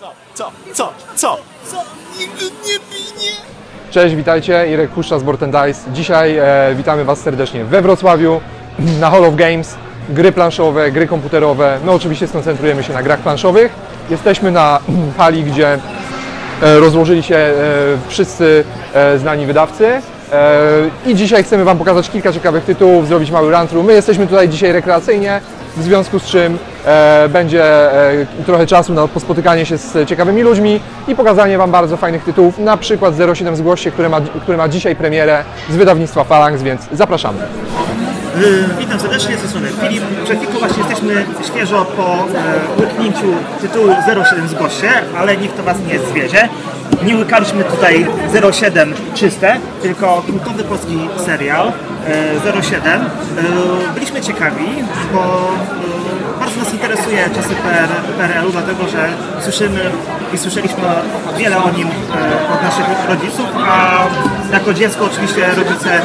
Co? Co? Co? Co? Co? Nigdy nie binie! Cześć, witajcie, Irek Puszcza z Board Dice. Dzisiaj e, witamy Was serdecznie we Wrocławiu na Hall of Games. Gry planszowe, gry komputerowe. My oczywiście skoncentrujemy się na grach planszowych. Jesteśmy na hali, gdzie e, rozłożyli się e, wszyscy e, znani wydawcy. E, I dzisiaj chcemy Wam pokazać kilka ciekawych tytułów, zrobić mały run through. My jesteśmy tutaj dzisiaj rekreacyjnie, w związku z czym będzie e, trochę czasu na pospotykanie się z ciekawymi ludźmi i pokazanie Wam bardzo fajnych tytułów, na przykład 07 Zgłoście, które ma, które ma dzisiaj premierę z wydawnictwa Phalanx, więc zapraszamy. Y, Witam serdecznie, z tej strony Filip. Przed chwilką właśnie jesteśmy świeżo po e, łyknięciu tytułu 07 Zgłoście, ale niech to Was nie zwiedzie. Nie łykaliśmy tutaj 07 czyste, tylko kultowy polski serial e, 07. E, byliśmy ciekawi, bo e, bardzo nas interesuje czasy PR, PRL-u, dlatego że słyszymy i słyszeliśmy wiele o nim e, od naszych rodziców, a jako dziecko oczywiście rodzice e,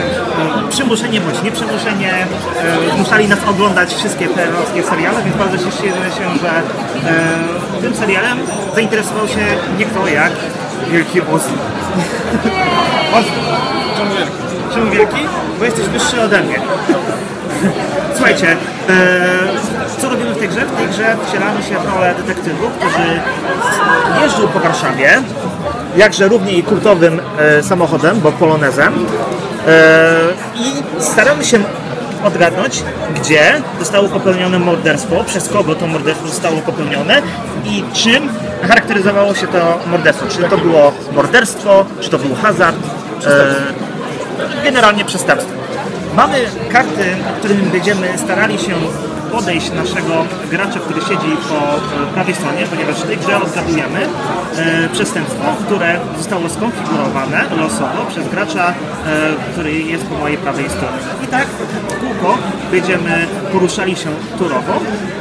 przymuszenie bądź nieprzymuszenie e, zmuszali nas oglądać wszystkie PRL-owskie seriale, więc bardzo się, że e, tym serialem zainteresował się nie kto jak Wielki Ozzy. Ozzy. Czemu wielki? Czemu wielki? Bo jesteś wyższy ode mnie. Słuchajcie, e, co robimy w tej grze? W tej grze wcielamy się w rolę detektywów, którzy jeżdżą po Warszawie, jakże równie i kultowym e, samochodem, bo polonezem e, i staramy się odgadnąć, gdzie zostało popełnione morderstwo, przez kogo to morderstwo zostało popełnione i czym charakteryzowało się to morderstwo. Czy to było morderstwo, czy to był hazard, e, generalnie przestępstwo. Mamy karty, którymi będziemy starali się podejść naszego gracza, który siedzi po e, prawej stronie, ponieważ w tej grze odgadujemy e, przestępstwo, które zostało skonfigurowane losowo przez gracza, e, który jest po mojej prawej stronie. I tak w kółko będziemy poruszali się turowo,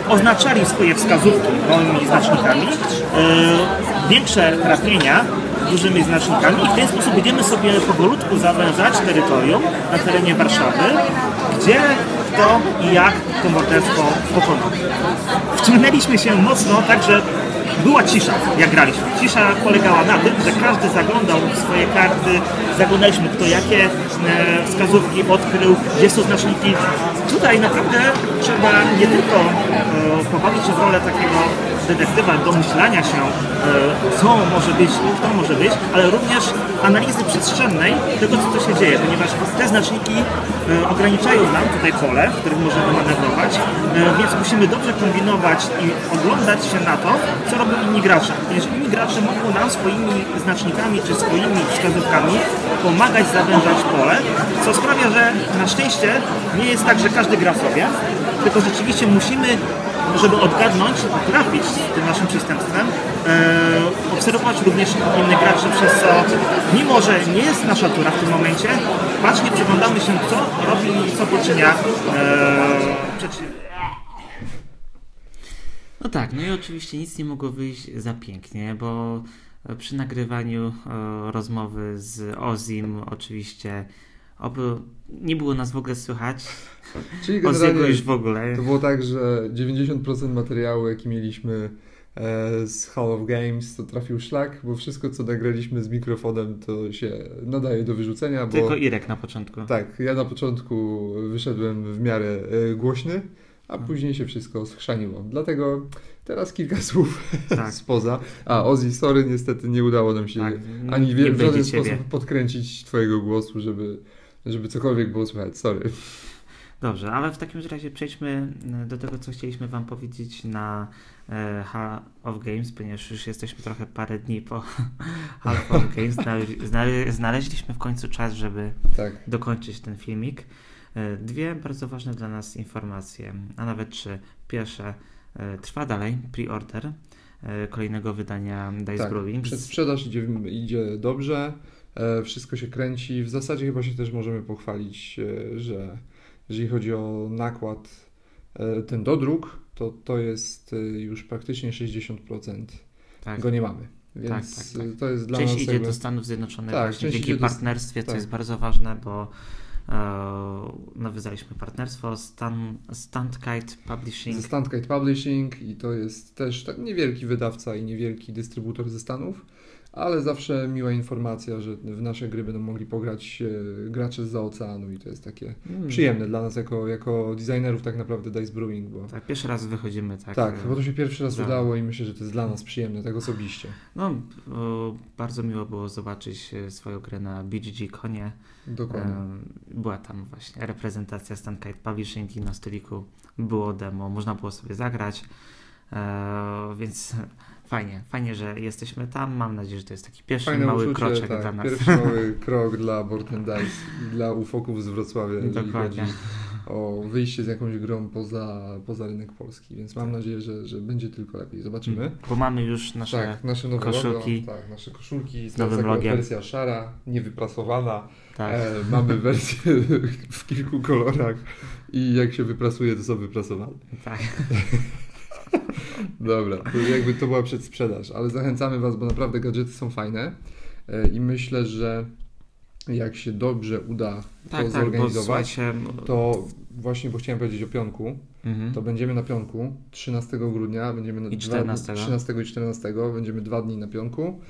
oznaczali swoje wskazówki małymi znacznikami, e, większe trafienia dużymi znacznikami i w ten sposób będziemy sobie powolutku zawężać terytorium na terenie Warszawy, gdzie, kto i jak to morderstwo pokonał. Wciągnęliśmy się mocno, także była cisza, jak graliśmy. Cisza polegała na tym, że każdy zaglądał swoje karty, zaglądaliśmy kto jakie e, wskazówki odkrył, gdzie są znaczniki. Tutaj naprawdę trzeba nie tylko e, pobawić się w rolę takiego detektywa, domyślania się, e, co może być, kto może być, ale również analizy przestrzennej tego, co tu się dzieje, ponieważ te znaczniki e, ograniczają nam tutaj pole, w którym możemy manewrować, e, więc musimy dobrze kombinować i oglądać się na to, co robią inni gracze. Ponieważ inni gracze mogą nam swoimi znacznikami czy swoimi wskazówkami pomagać zawężać pole, co sprawia, że na szczęście nie jest tak, że każdy gra sobie, tylko rzeczywiście musimy żeby odgadnąć, trafić z tym naszym przestępstwem, e, obserwować również innych graczy, przez co mimo, że nie jest nasza tura w tym momencie, bacznie przyglądamy się, co robi i co poczynia e, przeciwnik. No tak, no i oczywiście nic nie mogło wyjść za pięknie, bo przy nagrywaniu e, rozmowy z Ozim oczywiście oby nie było nas w ogóle słychać. Czyli generalnie już w ogóle. to było tak, że 90% materiału, jaki mieliśmy e, z Hall of Games, to trafił szlak, bo wszystko, co nagraliśmy z mikrofonem, to się nadaje do wyrzucenia, bo... Tylko Irek na początku. Tak, ja na początku wyszedłem w miarę e, głośny, a później się wszystko schrzaniło. Dlatego teraz kilka słów Tak. spoza. A, Ozzy, sorry, niestety nie udało nam się Tak, ani w, w żaden sposób podkręcić twojego głosu, żeby, żeby cokolwiek było słychać. Sorry. Dobrze, ale w takim razie przejdźmy e, do tego, co chcieliśmy Wam powiedzieć na e, Hall of Games, ponieważ już jesteśmy trochę parę dni po Hall of Games. Znale- znale- Znaleźliśmy w końcu czas, żeby Tak. dokończyć ten filmik. E, Dwie bardzo ważne dla nas informacje, a nawet trzy. Pierwsze, e, trwa dalej pre-order kolejnego wydania Dice Tak, Brewing. przedsprzedaż idzie, idzie dobrze, wszystko się kręci. W zasadzie chyba się też możemy pochwalić, e, że jeżeli chodzi o nakład, e, ten dodruk, to to jest e, już praktycznie 60%. Tak. Go nie mamy. Więc tak, tak. e, to jest dla Część nas idzie jakby... do Stanów Zjednoczonych Tak, właśnie część dzięki idzie do- partnerstwie, co tak. jest bardzo ważne, bo nawiązaliśmy partnerstwo Stan, Standkite Publishing. Ze Standkite Publishing i to jest też tak niewielki wydawca i niewielki dystrybutor ze Stanów, ale zawsze miła informacja, że w nasze gry będą mogli pograć e, gracze z oceanu i to jest takie Mm. przyjemne dla nas jako, jako designerów tak naprawdę Dice Brewing, bo Tak, pierwszy raz wychodzimy tak. tak, e, bo to się pierwszy raz za- udało i myślę, że to jest dla nas przyjemne, tak osobiście. No, bardzo miło było zobaczyć e, swoją grę na BGG Konie. Dokładnie. Była tam właśnie reprezentacja Standkite Publishing i na stoliku było demo, można było sobie zagrać, więc fajnie, fajnie, że jesteśmy tam. Mam nadzieję, że to jest taki pierwszy Fajne mały uczucie, kroczek tak, dla nas. pierwszy mały krok dla Board and Dice i dla ufoków z Wrocławia, jeżeli chodzi o wyjście z jakąś grą poza, poza rynek polski, więc mam nadzieję, że, że będzie tylko lepiej. Zobaczymy. Bo mamy już nasze Tak, nasze nowe koszulki. Logo, tak, nasze koszulki. Z nowym logiem. wersja szara, niewyprasowana. tak, E, mamy wersję w kilku kolorach i jak się wyprasuje, to są wyprasowane. tak. Dobra, to jakby to była przedsprzedaż, ale zachęcamy Was, bo naprawdę gadżety są fajne e, i myślę, że jak się dobrze uda to Tak, tak, bo zorganizować, słuchajcie, to właśnie, bo chciałem powiedzieć o pionku, mhm. to będziemy na pionku 13 grudnia, będziemy na I dwa- 14. 13 i 14, będziemy dwa dni na pionku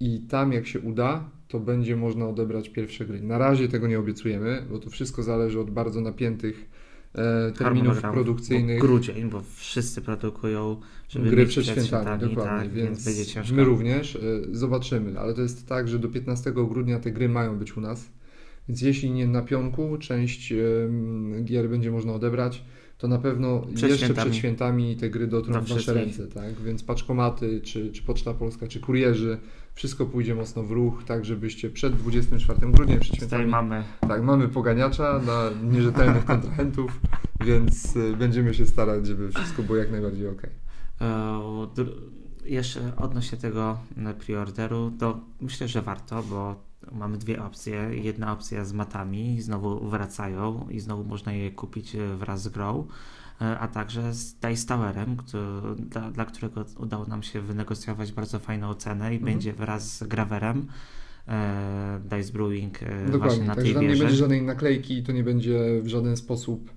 i tam jak się uda, to będzie można odebrać pierwsze gry. Na razie tego nie obiecujemy, bo to wszystko zależy od bardzo napiętych terminów harmonogramów, produkcyjnych. Bo grudzień, bo wszyscy produkują, żeby gry przed świętami, dokładnie, tak, więc, będzie ciężko. my również e, zobaczymy, ale to jest tak, że do 15 grudnia te gry mają być u nas, więc jeśli nie na pionku, część gier będzie można odebrać, to na pewno Przed jeszcze świętami. przed świętami te gry dotrą Do w nasze ręce, tak? Więc paczkomaty, czy, czy Poczta Polska, czy kurierzy, wszystko pójdzie mocno w ruch, tak żebyście przed 24 grudnia, przed Tutaj świętami, mamy tak, mamy poganiacza na nierzetelnych kontrahentów, więc e, będziemy się starać, żeby wszystko było jak najbardziej ok. E, Jeszcze odnośnie tego e, preorderu, to myślę, że warto, bo mamy dwie opcje. Jedna opcja z matami, znowu wracają i znowu można je kupić e, wraz z grą, e, a także z Dice Towerem, który, dla, dla którego udało nam się wynegocjować bardzo fajną cenę i Mhm. będzie wraz z Graverem e, Dice Brewing e, właśnie Dokładnie, na także tej tam nie będzie żadnej naklejki, to nie będzie w żaden sposób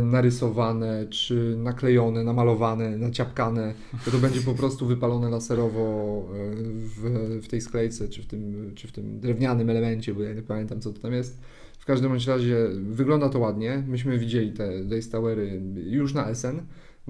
narysowane, czy naklejone, namalowane, naciapkane, to to będzie po prostu wypalone laserowo e, w, w tej sklejce, czy w, tym, czy w tym drewnianym elemencie, bo ja nie pamiętam co to tam jest. W każdym razie wygląda to ładnie. Myśmy widzieli te Days Towery już na SN,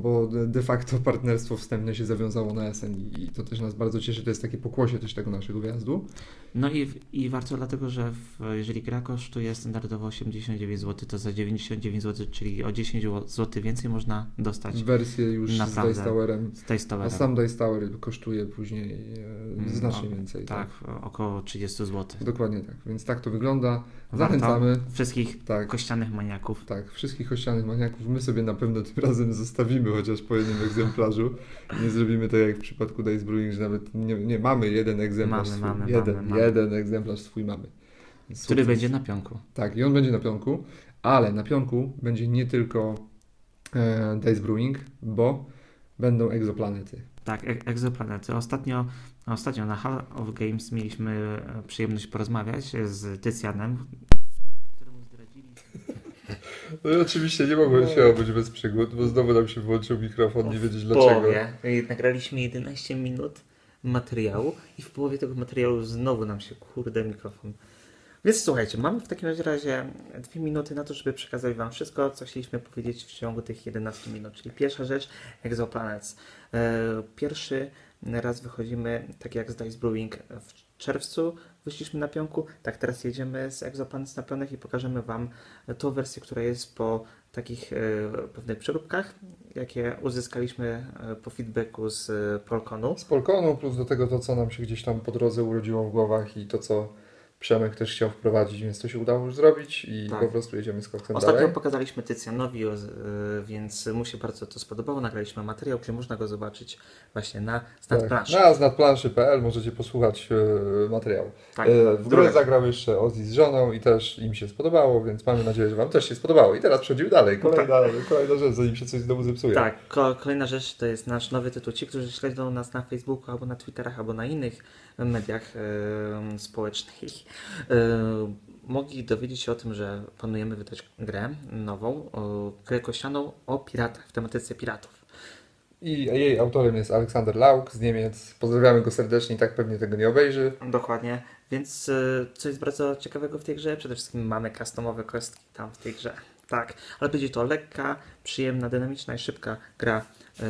bo de- facto partnerstwo wstępne się zawiązało na SN i, to też nas bardzo cieszy. To jest takie pokłosie też tego naszego wyjazdu. No i, i warto dlatego, że w, jeżeli gra kosztuje standardowo 89 zł, to za 99 zł, czyli o 10 zł więcej można dostać Wersję już Naprawdę. z Dice Towerem. z Dice A Towerem. sam Dice Tower kosztuje później e, Mm, znacznie no, więcej. Tak, około 30 zł. Dokładnie tak. Więc tak to wygląda. Warto. Zachęcamy. Wszystkich Tak. kościanych maniaków. Tak, wszystkich kościanych maniaków my sobie na pewno tym razem zostawimy chociaż po jednym egzemplarzu. Nie zrobimy tak jak w przypadku Dice Brewing, że nawet nie, nie mamy jeden egzemplarz Mamy, swój. mamy, jeden, mamy, mamy. jeden egzemplarz swój mamy. Który będzie na pionku. Tak, i on będzie na pionku, ale na pionku będzie nie tylko e, Dice Brewing, bo będą egzoplanety. Tak, e- egzoplanety. Ostatnio, ostatnio na Hall of Games mieliśmy e, przyjemność porozmawiać z Tycjanem. No i oczywiście nie mogłem się obyć bez przygód, bo znowu nam się włączył mikrofon, nie wiedzieć dlaczego. połowie nagraliśmy 11 minut materiału i w połowie tego materiału znowu nam się kurde mikrofon. Więc słuchajcie, mamy w takim razie dwie minuty na to, żeby przekazać Wam wszystko, co chcieliśmy powiedzieć w ciągu tych 11 minut. Czyli pierwsza rzecz, Exoplanets. E, Pierwszy raz wychodzimy, tak jak z Dice Brewing w czerwcu, wyszliśmy na pionku, tak teraz jedziemy z Exoplanets na pionek i pokażemy Wam tą wersję, która jest po takich e, pewnych przeróbkach, jakie uzyskaliśmy e, po feedbacku z e, Polkonu. Z Polkonu, plus do tego to, co nam się gdzieś tam po drodze urodziło w głowach i to, co Przemek też chciał wprowadzić, więc to się udało już zrobić i Tak. po prostu jedziemy z koksem Ostatnio dalej. pokazaliśmy Tycjanowi, e, więc mu się bardzo to spodobało. Nagraliśmy materiał, gdzie można go zobaczyć właśnie na Start Tak. Na znadplanszy.pl możecie posłuchać e, materiału. Tak, e, w druga- zagrał jeszcze Ozzy z żoną i też im się spodobało, więc mamy nadzieję, że Wam też się spodobało. I teraz przechodzimy dalej. Kolejna, kolejna rzecz, zanim się coś znowu zepsuje. Tak, ko- kolejna rzecz to jest nasz nowy tytuł. Ci, którzy śledzą nas na Facebooku albo na Twitterach, albo na innych mediach em, społecznych, Yy, mogli dowiedzieć się o tym, że planujemy wydać grę nową, yy, grę kościaną o piratach, w tematyce piratów. I jej autorem jest Aleksander Lauk z Niemiec. Pozdrawiamy go serdecznie i tak pewnie tego nie obejrzy. Dokładnie. Więc yy, co jest bardzo ciekawego w tej grze? Przede wszystkim mamy customowe kostki tam w tej grze. Tak, ale będzie to lekka, przyjemna, dynamiczna i szybka gra. Yy,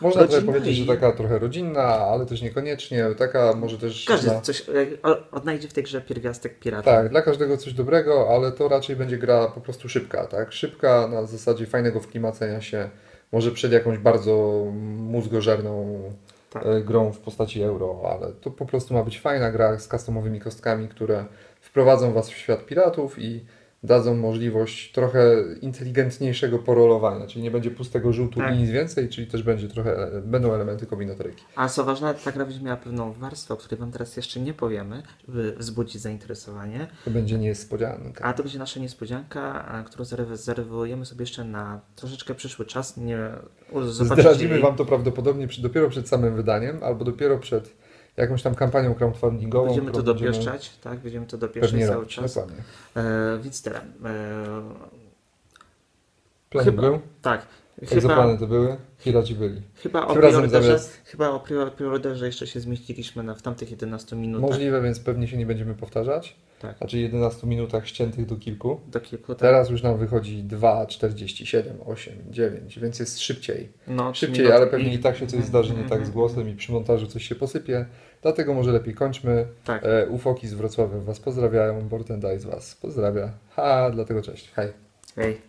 Można rodzinna trochę powiedzieć, i że taka trochę rodzinna, ale też niekoniecznie. Taka może też. Każdy coś o- odnajdzie w tej grze pierwiastek pirata. Tak, dla każdego coś dobrego, ale to raczej będzie gra po prostu szybka, tak? Szybka na zasadzie fajnego wklimacenia się, może przed jakąś bardzo mózgożerną Tak. e, grą w postaci euro, ale to po prostu ma być fajna gra z customowymi kostkami, które wprowadzą Was w świat piratów i dadzą możliwość trochę inteligentniejszego porolowania, czyli nie będzie pustego żółtu Tak. i nic więcej, czyli też będzie trochę, będą elementy kombinatoryki. A co ważne, ta gra będzie miała pewną warstwę, o której Wam teraz jeszcze nie powiemy, żeby wzbudzić zainteresowanie. To będzie niespodzianka. A to będzie nasza niespodzianka, którą zarezerwujemy sobie jeszcze na troszeczkę przyszły czas. Nie zobaczycie Zdradzimy Wam to prawdopodobnie przy, dopiero przed samym wydaniem, albo dopiero przed jakąś tam kampanią crowdfundingową. Będziemy to będziemy dopieszczać, tak? Będziemy to dopieszczać cały robić, czas. dokładnie. E, więc tyle. E, chyba, był, tak. Chyba, to były, piraci byli. chyba, o preorderze, chyba o pre- preorderze jeszcze się zmieściliśmy na, w tamtych 11 minutach. Możliwe, więc pewnie się nie będziemy powtarzać. Tak. Znaczy 11 minutach ściętych do kilku. Do kilku. Tak. Teraz już nam wychodzi 2, 47, 8, 9, więc jest szybciej. no, Szybciej, ale pewnie i tak się coś Mhm, zdarzy nie mhm, tak z głosem i przy montażu coś się posypie. Dlatego może lepiej kończmy. Tak. E, Ufoki z Wrocławia Was pozdrawiają, Borten Dice Was pozdrawia. Ha, dlatego cześć. Hej. Hej.